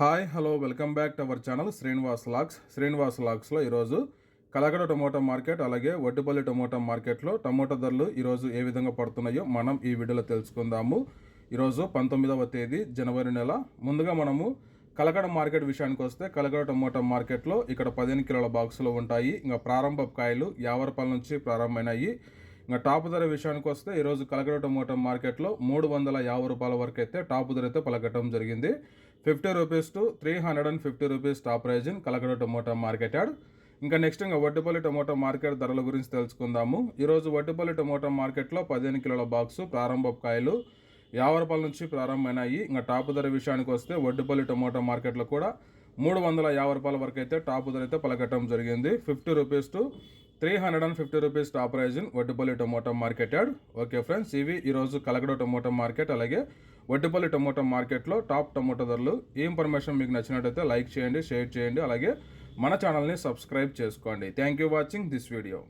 Hi hello welcome back to our channel Srinivas lakhs. Srinivas లాక్స్లో ఈరోజు Kalakada tomato market అలాగే Vaddipalli tomato మార్కెట్లో టమోటా ధరలు ఈరోజు ఏ విధంగా పడుతున్నాయో మనం ఈ వీడియోలో తెలుసుకుందాము. ఈరోజు పంతొమ్మిదవ తేదీ జనవరి నెల. ముందుగా మనము కలకడ మార్కెట్ విషయానికి వస్తే కలకడ టమోటా మార్కెట్లో ఇక్కడ పదిహేను కిలోల బాక్సులు ఉంటాయి. ఇంకా ప్రారంభ కాయలు యాభై రూపాయల నుంచి ప్రారంభమైనాయి. ఇంకా టాప్ ధర విషయానికి వస్తే ఈరోజు కలకడ టమోటా మార్కెట్లో మూడు వందల యాభై రూపాయల వరకు అయితే టాప్ ధర అయితే పలకటం జరిగింది. Fifty rupees to three hundred and fifty rupees top price in Kalakada tomato market yard. ఇంకా నెక్స్ట్ ఇంకా వడ్డిపల్లి టొమాటో మార్కెట్ ధరల గురించి తెలుసుకుందాము. ఈరోజు వడ్డిపల్లి టొమాటో మార్కెట్లో పదిహేను కిలోల బాక్సు ప్రారంభ కాయలు యాభై రూపాయల నుంచి ప్రారంభమైనాయి. ఇంకా టాప్ ధర విషయానికి వస్తే వడ్డపల్లి టొమాటో మార్కెట్లో కూడా మూడు వందల యాభై రూపాయల వరకు అయితే టాప్ ధర అయితే పలకటం జరిగింది. Fifty rupees to three hundred and fifty rupees top price in Vaddapalli tomato market yard. Okay friends ఇవి ఈరోజు కలగడ టొమాటో మార్కెట్ అలాగే వడ్డిపల్లి టొమాటో మార్కెట్లో టాప్ టొమాటో ధరలు. ఈ ఇన్ఫర్మేషన్ మీకు నచ్చినట్టయితే లైక్ చేయండి షేర్ చేయండి అలాగే మన ఛానల్ని సబ్స్క్రైబ్ చేసుకోండి. Thank you watching this video